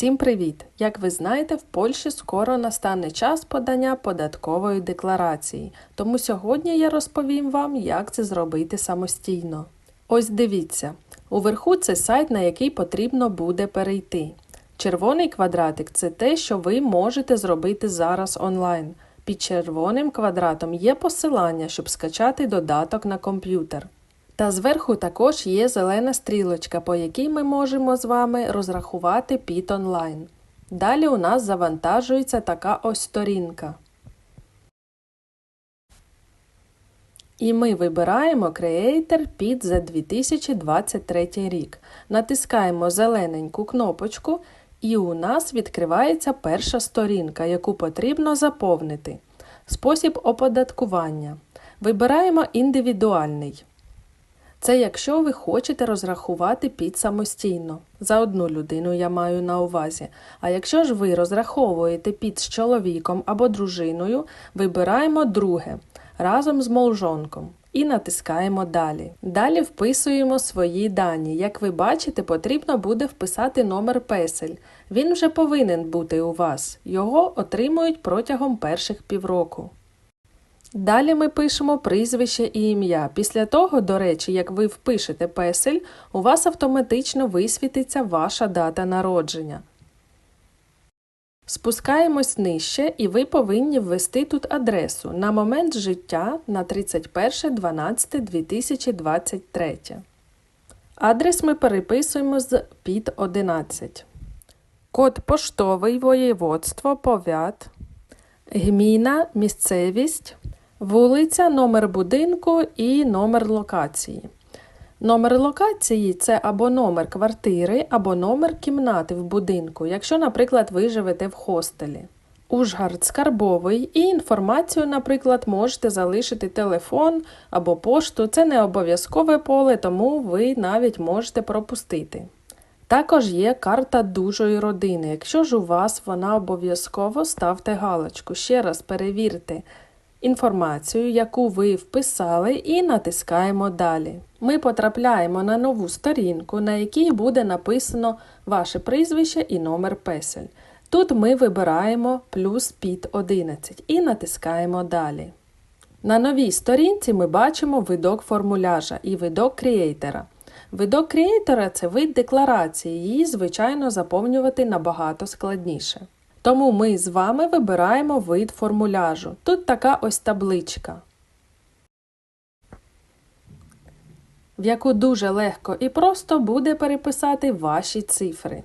Всім привіт! Як ви знаєте, в Польщі скоро настане час подання податкової декларації, тому сьогодні я розповім вам, як це зробити самостійно. Ось дивіться, уверху це сайт, на який потрібно буде перейти. Червоний квадратик це те, що ви можете зробити зараз онлайн. Під червоним квадратом є посилання, щоб скачати додаток на комп'ютер. Та зверху також є зелена стрілочка, по якій ми можемо з вами розрахувати піт онлайн. Далі у нас завантажується така ось сторінка. І ми вибираємо Creator PIT за 2023 рік. Натискаємо зелененьку кнопочку, і у нас відкривається перша сторінка, яку потрібно заповнити. Спосіб оподаткування. Вибираємо індивідуальний. Це якщо ви хочете розрахувати під самостійно. За одну людину я маю на увазі. А якщо ж ви розраховуєте під з чоловіком або дружиною, вибираємо друге разом з молжонком і натискаємо Далі. Далі вписуємо свої дані. Як ви бачите, потрібно буде вписати номер песель. Він вже повинен бути у вас. Його отримують протягом перших півроку. Далі ми пишемо прізвище і ім'я. Після того, до речі, як ви впишете песель, у вас автоматично висвітиться ваша дата народження. Спускаємось нижче, і ви повинні ввести тут адресу на момент життя на 31.12.2023. Адрес ми переписуємо з під 11. Код поштовий воєводство, повят, гміна, місцевість. Вулиця, номер будинку і номер локації. Номер локації це або номер квартири, або номер кімнати в будинку, якщо, наприклад, ви живете в хостелі. Ужгард скарбовий і інформацію, наприклад, можете залишити телефон або пошту. Це не обов'язкове поле, тому ви навіть можете пропустити. Також є карта дужої родини. Якщо ж у вас вона обов'язково ставте галочку. Ще раз перевірте інформацію, яку ви вписали, і натискаємо Далі. Ми потрапляємо на нову сторінку, на якій буде написано ваше прізвище і номер песель. Тут ми вибираємо плюс під 11 і натискаємо Далі. На новій сторінці ми бачимо видок формуляжа і видок креатора. Видок креатора це вид декларації, її, звичайно, заповнювати набагато складніше. Тому ми з вами вибираємо вид формуляжу. Тут така ось табличка, в яку дуже легко і просто буде переписати ваші цифри.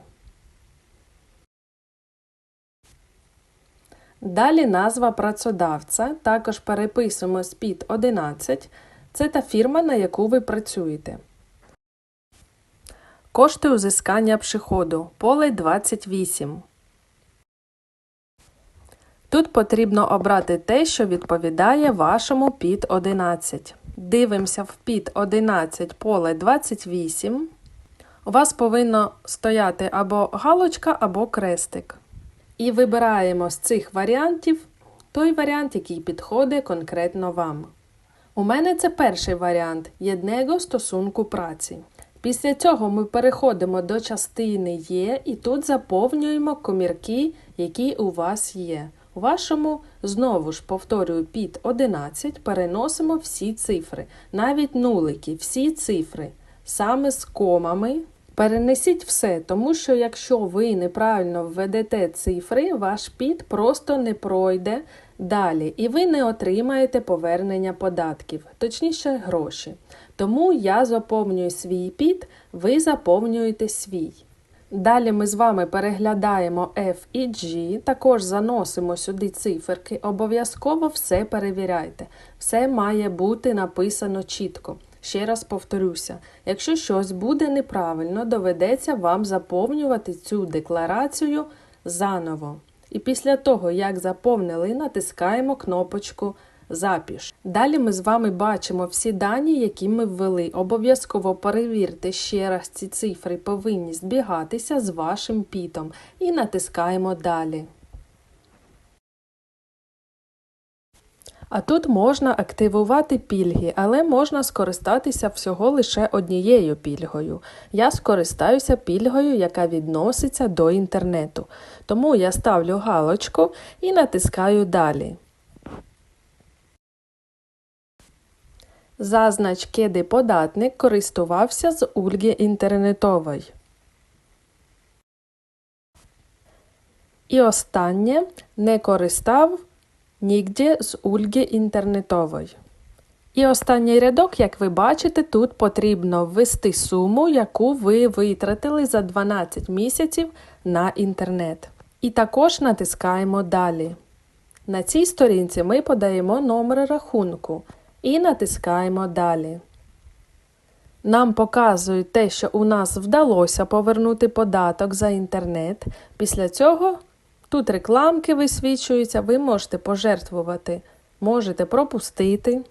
Далі назва працедавця. Також переписуємо з під 11. Це та фірма, на яку ви працюєте. Кошти узискання приходу. Поле 28. Тут потрібно обрати те, що відповідає вашому під 11. Дивимося в під 11 поле 28. У вас повинно стояти або галочка, або крестик. І вибираємо з цих варіантів той варіант, який підходить конкретно вам. У мене це перший варіант єдного стосунку праці. Після цього ми переходимо до частини Є і тут заповнюємо комірки, які у вас є. У вашому, знову ж повторюю, під 11 переносимо всі цифри, навіть нулики, всі цифри, саме з комами. Перенесіть все, тому що якщо ви неправильно введете цифри, ваш під просто не пройде далі, і ви не отримаєте повернення податків, точніше гроші. Тому я заповнюю свій під, ви заповнюєте свій. Далі ми з вами переглядаємо F і G, також заносимо сюди циферки, обов'язково все перевіряйте. Все має бути написано чітко. Ще раз повторюся, якщо щось буде неправильно, доведеться вам заповнювати цю декларацію заново. І після того, як заповнили, натискаємо кнопочку Запіш. Далі ми з вами бачимо всі дані, які ми ввели. Обов'язково перевірте ще раз, ці цифри повинні збігатися з вашим пітом. І натискаємо Далі. А тут можна активувати пільги, але можна скористатися всього лише однією пільгою. Я скористаюся пільгою, яка відноситься до інтернету. Тому я ставлю галочку і натискаю Далі. Зазнач, кеди податник користувався з ульги інтернетової. І останнє не користав нігде з ульги інтернетової. І останній рядок, як ви бачите, тут потрібно ввести суму, яку ви витратили за 12 місяців на інтернет. І також натискаємо Далі. На цій сторінці ми подаємо номер рахунку і натискаємо Далі. Нам показують те, що у нас вдалося повернути податок за інтернет. Після цього тут рекламки висвічуються, ви можете пожертвувати, можете пропустити.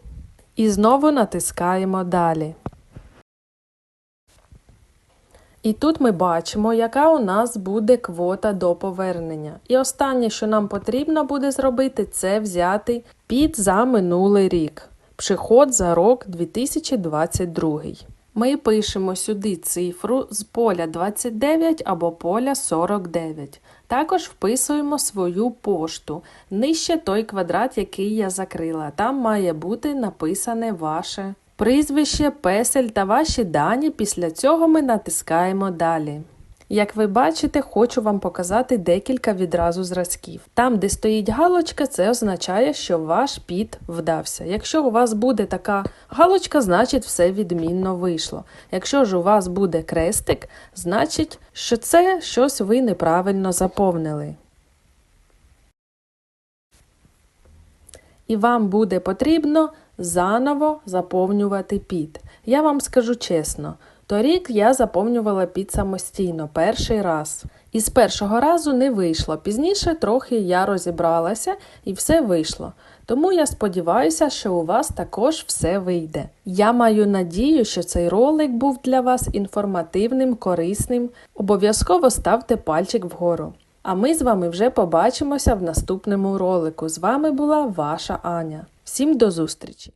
І знову натискаємо Далі. І тут ми бачимо, яка у нас буде квота до повернення. І останнє, що нам потрібно буде зробити, це взяти під за минулий рік. Приход за рок 2022. Ми пишемо сюди цифру з поля 29 або поля 49. Також вписуємо свою пошту. Нижче той квадрат, який я закрила. Там має бути написане ваше прізвище, песель та ваші дані. Після цього ми натискаємо Далі. Як ви бачите, хочу вам показати декілька відразу зразків. Там, де стоїть галочка, це означає, що ваш піт вдався. Якщо у вас буде така галочка, значить все відмінно вийшло. Якщо ж у вас буде крестик, значить, що це щось ви неправильно заповнили. І вам буде потрібно заново заповнювати піт. Я вам скажу чесно. Торік я заповнювала під самостійно перший раз. І з першого разу не вийшло. Пізніше трохи я розібралася і все вийшло. Тому я сподіваюся, що у вас також все вийде. Я маю надію, що цей ролик був для вас інформативним, корисним. Обов'язково ставте пальчик вгору. А ми з вами вже побачимося в наступному ролику. З вами була ваша Аня. Всім до зустрічі!